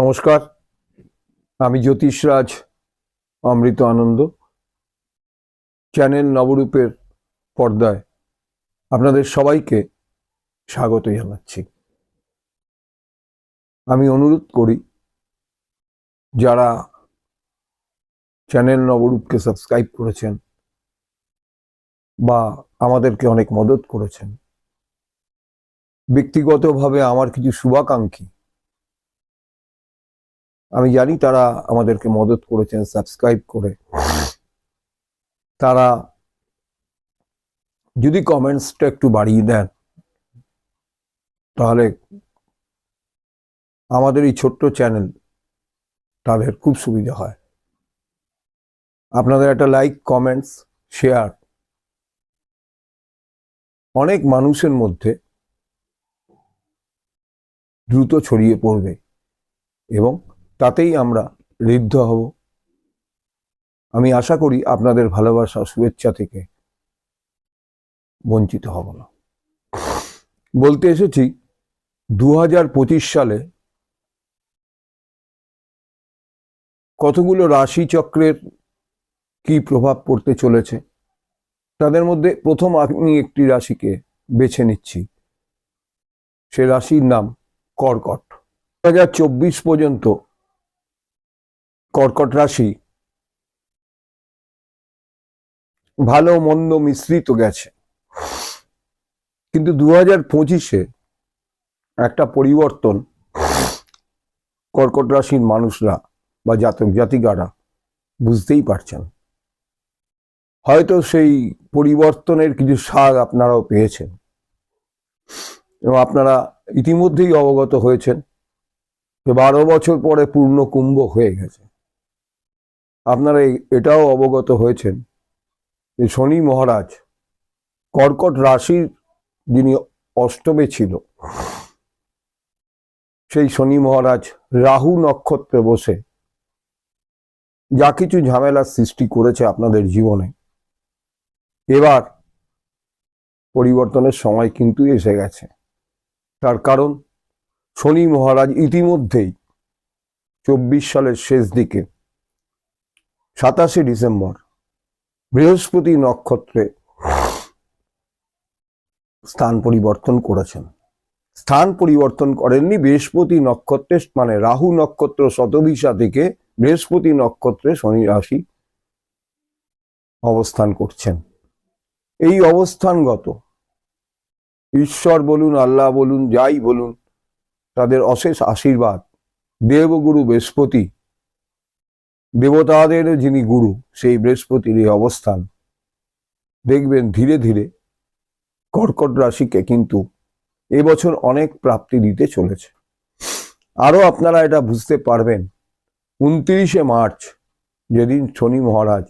নমস্কার, আমি জ্যোতিষরাজ অমৃত আনন্দ। চ্যানেল নবরূপের পর্দায় আপনাদের সবাইকে স্বাগত জানাচ্ছি। আমি অনুরোধ করি, যারা চ্যানেল নবরূপকে সাবস্ক্রাইব করেছেন বা আমাদেরকে অনেক মদত করেছেন, ব্যক্তিগতভাবে আমার কিছু শুভাকাঙ্ক্ষী আমি জানি তারা আমাদেরকে মদত করেছেন সাবস্ক্রাইব করে। তারা যদি কমেন্টসটা একটু বাড়িয়ে দেন, তাহলে আমাদের এই ছোট্ট চ্যানেল তাদের খুব সুবিধা হয়। আপনাদের একটা লাইক কমেন্টস শেয়ার অনেক মানুষের মধ্যে দ্রুত ছড়িয়ে পড়বে এবং তাতেই আমরা ঋদ্ধ হব। আমি আশা করি আপনাদের ভালোবাসা, শুভেচ্ছা থেকে বঞ্চিত হব না। বলতে এসেছি দু হাজার পঁচিশ সালে কতগুলো রাশি চক্রের কি প্রভাব পড়তে চলেছে, তাদের মধ্যে প্রথম আমি একটি রাশিকে বেছে নিচ্ছি। সে রাশির নাম কর্কট। দু হাজার চব্বিশ পর্যন্ত কর্কট রাশি। ভালো মন্দ মিশ্রিত গেছে। কিন্তু দু হাজার পঁচিশে একটা পরিবর্তন কর্কট রাশির মানুষরা বা জাতক জাতিকারা বুঝতেই পারছেন। হয়তো সেই পরিবর্তনের কিছু স্বাদ আপনারাও পেয়েছেন। এবং আপনারা ইতিমধ্যেই অবগত হয়েছেন যে বারো বছর পরে পূর্ণ কুম্ভ হয়ে গেছে। আপনারা এটাও অবগত হয়েছেন যে শনি মহারাজ কর্কট রাশির যিনি অষ্টমে ছিল, সেই শনি মহারাজ রাহু নক্ষত্রে বসে যা কিছু ঝামেলার সৃষ্টি করেছে আপনাদের জীবনে, এবার পরিবর্তনের সময় কিন্তু এসে গেছে। তার কারণ শনি মহারাজ ইতিমধ্যেই চব্বিশ সালের শেষ দিকে সাতাশে ডিসেম্বর, বৃহস্পতি নক্ষত্রে স্থান পরিবর্তন করেছেন। স্থান পরিবর্তন করেননি, বৃহস্পতি নক্ষত্রে মানে রাহু নক্ষত্র শতবিশা থেকে বৃহস্পতি নক্ষত্রে শনি রাশি অবস্থান করছেন। এই অবস্থানগত। ঈশ্বর বলুন, আল্লাহ বলুন, যাই বলুন, তাদের অশেষ আশীর্বাদ। দেবগুরু বৃহস্পতি দেবতাদের যিনি গুরু, সেই বৃহস্পতির এই অবস্থান, দেখবেন ধীরে ধীরে কর্কট রাশিকে কিন্তু এবছর অনেক প্রাপ্তি দিতে চলেছে। আরও আপনারা এটা বুঝতে পারবেন, উনত্রিশে মার্চ যেদিন শনি মহারাজ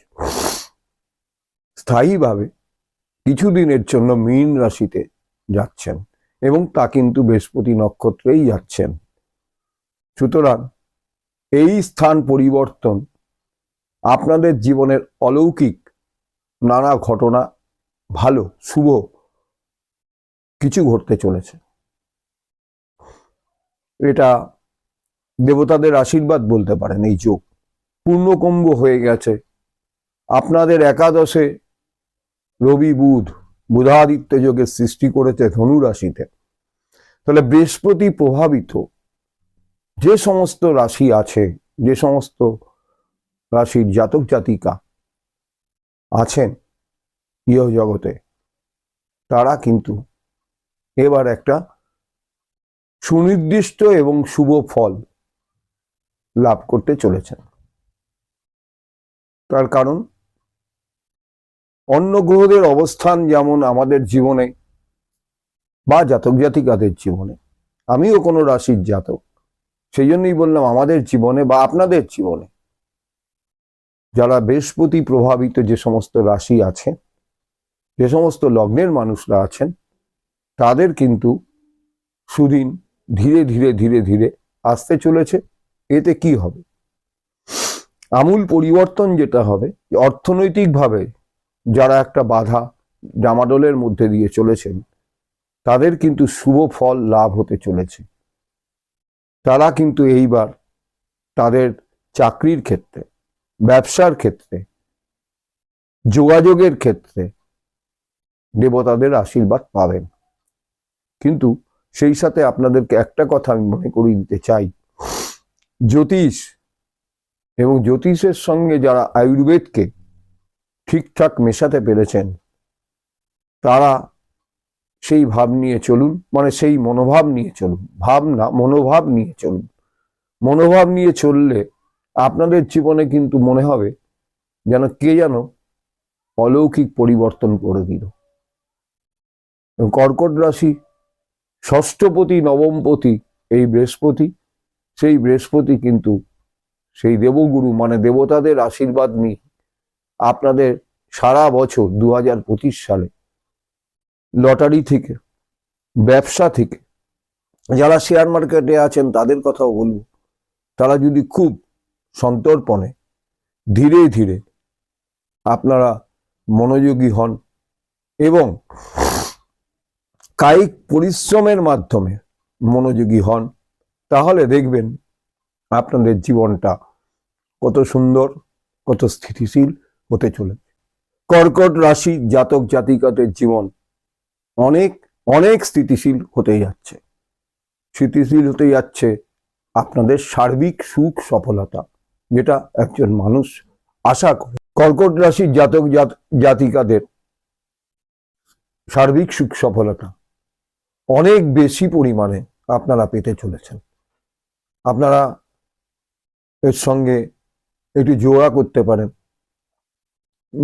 স্থায়ীভাবে কিছুদিনের জন্য মীন রাশিতে যাচ্ছেন এবং তা কিন্তু বৃহস্পতি নক্ষত্রেই যাচ্ছেন। সুতরাং এই স্থান পরিবর্তন আপনাদের জীবনের অলৌকিক নানা ঘটনা, ভালো, শুভ কিছু ঘটতে চলেছে। এটা দেবতাদের আশীর্বাদ বলতে পারেন এই যোগ। পূর্ণকুম্ভ হয়ে গেছে। আপনাদের একাদশে রবি বুধ, বুধাদিত্য যোগের সৃষ্টি করেছে ধনু রাশিতে তাহলে বৃহস্পতি প্রভাবিত। যে সমস্ত রাশি আছে, যে সমস্ত রাশির জাতক জাতিকা আছেন ইহ জগতে, তারা কিন্তু এবার একটা সুনির্দিষ্ট এবং শুভ ফল লাভ করতে চলেছেন। তার কারণ, অন্য গ্রহদের অবস্থান যেমন আমাদের জীবনে বা জাতক জাতিকাদের জীবনে, আমিও কোনো রাশির জাতক। সেই জন্যই বললাম আমাদের জীবনে বা আপনাদের জীবনে যারা বৃহস্পতি প্রভাবিত যে সমস্ত রাশি আছে যে সমস্ত লগ্নের মানুষরা আছেন, তাদের কিন্তু সুদিন ধীরে ধীরে ধীরে ধীরে আসতে চলেছে। এতে কি হবে? আমূল পরিবর্তন যেটা হবে, অর্থনৈতিকভাবে যারা একটা বাধা জামাডোলের মধ্যে দিয়ে চলেছেন, তাদের কিন্তু শুভ ফল লাভ হতে চলেছে। তারা কিন্তু এইবার তাদের চাকরির ক্ষেত্রে, ব্যবসার ক্ষেত্রে, যোগাযোগের ক্ষেত্রে দেবতাদের আশীর্বাদ পাবেন। কিন্তু সেই সাথে আপনাদেরকে একটা কথা আমি মনে করিয়ে দিতে চাই। জ্যোতিষ এবং জ্যোতিষের সঙ্গে যারা আয়ুর্বেদকে ঠিকঠাক মেশাতে পেরেছেন, তারা সেই ভাব নিয়ে চলুন মানে সেই মনোভাব নিয়ে চলুন ভাব না মনোভাব নিয়ে চলুন। মনোভাব নিয়ে চললে আপনাদের জীবনে কিন্তু মনে হবে যেন কে যেন অলৌকিক পরিবর্তন করে দিল। কর্কট রাশি ষষ্ঠপতি, নবমপতি, এই বৃহস্পতি, সেই বৃহস্পতি কিন্তু সেই দেবগুরু মানে দেবতাদের আশীর্বাদ নিয়ে আপনাদের সারা বছর দু হাজার পঁচিশ সালে লটারি থেকে, ব্যবসা থেকে, যারা শেয়ার মার্কেটে আছেন তাদের কথাও বলব। তারা যদি খুব সন্তর্পণে ধীরে ধীরে আপনারা মনোযোগী হন এবং কায়িক পরিশ্রমের মাধ্যমে মনোযোগী হন, তাহলে দেখবেন আপনাদের জীবনটা কত সুন্দর, কত স্থিতিশীল হতে চলেছে। কর্কট রাশি জাতক জাতিকাদের জীবন অনেক অনেক স্থিতিশীল হতে যাচ্ছে। স্থিতিশীল হতে যাচ্ছে আপনাদের সার্বিক সুখ সফলতা, যেটা একজন মানুষ আশা করে। কর্কট রাশির জাতক জাত- জাতিকাদের সার্বিক সুখ সফলতা অনেক বেশি পরিমাণে আপনারা পেতে চলেছেন। আপনারা এর সঙ্গে একটু জোড়া করতে পারেন।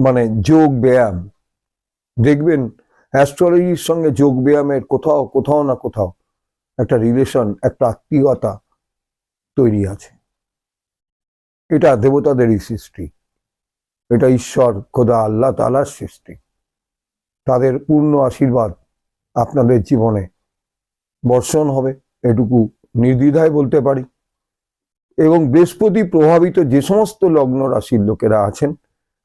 মানে যোগ ব্যায়াম, দেখবেন অ্যাস্ট্রোলজির সঙ্গে যোগ ব্যায়ামের কোথাও কোথাও না কোথাও একটা রিলেশন একটা আত্মীয়তা তৈরি আছে। এটা দেবতাদেরই সৃষ্টি। এটা ঈশ্বর, খোদা, আল্লাহ তালার সৃষ্টি। তাদের পূর্ণ আশীর্বাদ আপনাদের জীবনে বর্ষণ হবে, এটুকু নির্দ্বিধায় বলতে পারি। এবং বৃহস্পতি প্রভাবিত যে সমস্ত লগ্ন রাশির লোকেরা আছেন,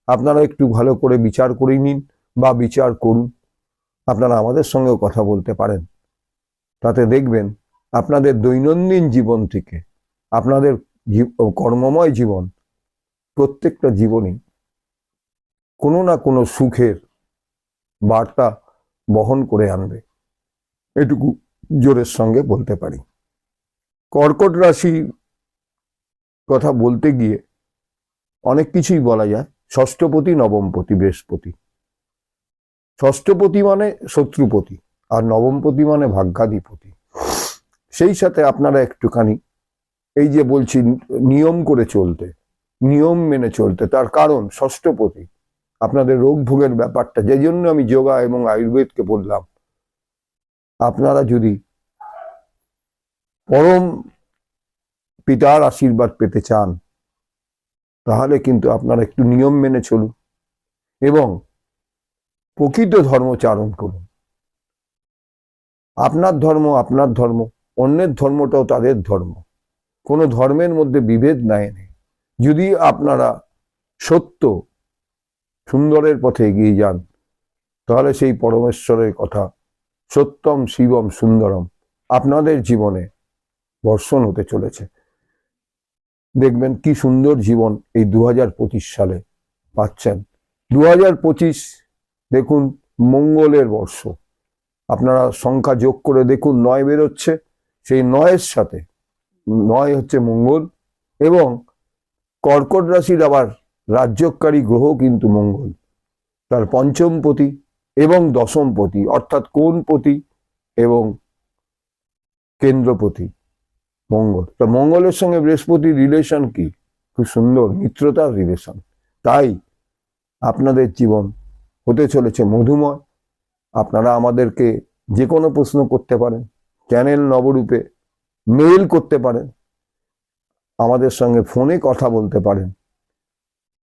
আপনারা একটু ভালো করে বিচার করে নিন বা বিচার করুন। আপনারা আমাদের সঙ্গেও কথা বলতে পারেন। তাতে দেখবেন আপনাদের দৈনন্দিন জীবন থেকে, আপনাদের কর্মময় জীবন, প্রত্যেকটা জীবনই কোনো না কোনো সুখের বার্তা বহন করে আনবে। এটুকু জোরের সঙ্গে বলতে পারি। কর্কট রাশি কথা বলতে গিয়ে অনেক কিছুই বলা যায়। ষষ্ঠপতি, নবমপতি, বৃহস্পতি। ষষ্ঠপতি মানে শত্রুপতি আর নবমপতি মানে ভাগ্যাধিপতি। সেই সাথে আপনারা একটুখানি এই যে বলছি নিয়ম করে চলতে, নিয়ম মেনে চলতে, তার কারণ ষষ্ঠপতি। আপনাদের রোগ ভোগের ব্যাপারটা, যে জন্য আমি যোগা এবং আয়ুর্বেদকে বললাম, আপনারা যদি পরম পিতার আশীর্বাদ পেতে চান, তাহলে কিন্তু আপনারা একটু নিয়ম মেনে চলুন। এবং প্রকৃত ধর্মচারণ করুন। আপনার ধর্ম আপনার ধর্ম, অন্যের ধর্মটাও তাদের ধর্ম। কোনো ধর্মের মধ্যে বিভেদ নাই। নেই যদি আপনারা সত্য সুন্দরের পথে এগিয়ে যান, তাহলে সেই পরমেশ্বরের কথা, সত্যম শিবম সুন্দরম, আপনাদের জীবনে বর্ষণ হতে চলেছে। দেখবেন কি সুন্দর জীবন এই দু হাজার পঁচিশ সালে পাচ্ছেন। দু হাজার পঁচিশ দেখুন, মঙ্গলের বর্ষ। আপনারা সংখ্যা যোগ করে দেখুন, নয় বেরোচ্ছে। সেই নয়ের সাথে, নয় হচ্ছে মঙ্গল এবং কর্কট রাশির আবার রাজ্যকারী গ্রহ কিন্তু মঙ্গল। তার পঞ্চম পতি এবং দশম পতি, অর্থাৎ কোন পতি এবং কেন্দ্রপতি মঙ্গল। তা মঙ্গলের সঙ্গে বৃহস্পতির রিলেশন কি? খুব সুন্দর, মিত্রতার রিলেশন তাই আপনাদের জীবন হতে চলেছে মধুময়। আপনারা আমাদেরকে যে কোনো প্রশ্ন করতে পারেন, চ্যানেল নবরূপে মেইল করতে পারেন, আমাদের সঙ্গে ফোনে কথা বলতে পারেন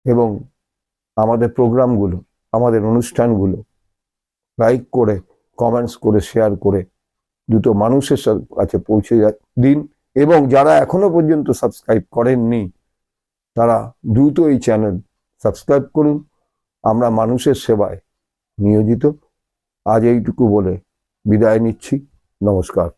এবং আমাদের প্রোগ্রামগুলো, আমাদের অনুষ্ঠানগুলো লাইক করে, কমেন্টস করে, শেয়ার করে দুটো মানুষের কাছে পৌঁছে দিন এবং যারা এখনও পর্যন্ত সাবস্ক্রাইব করেননি, তারা দ্রুত এই চ্যানেল সাবস্ক্রাইব করুন। আমরা মানুষের সেবায় নিয়োজিত। আজ এইটুকু বলে বিদায় নিচ্ছি। নমস্কার।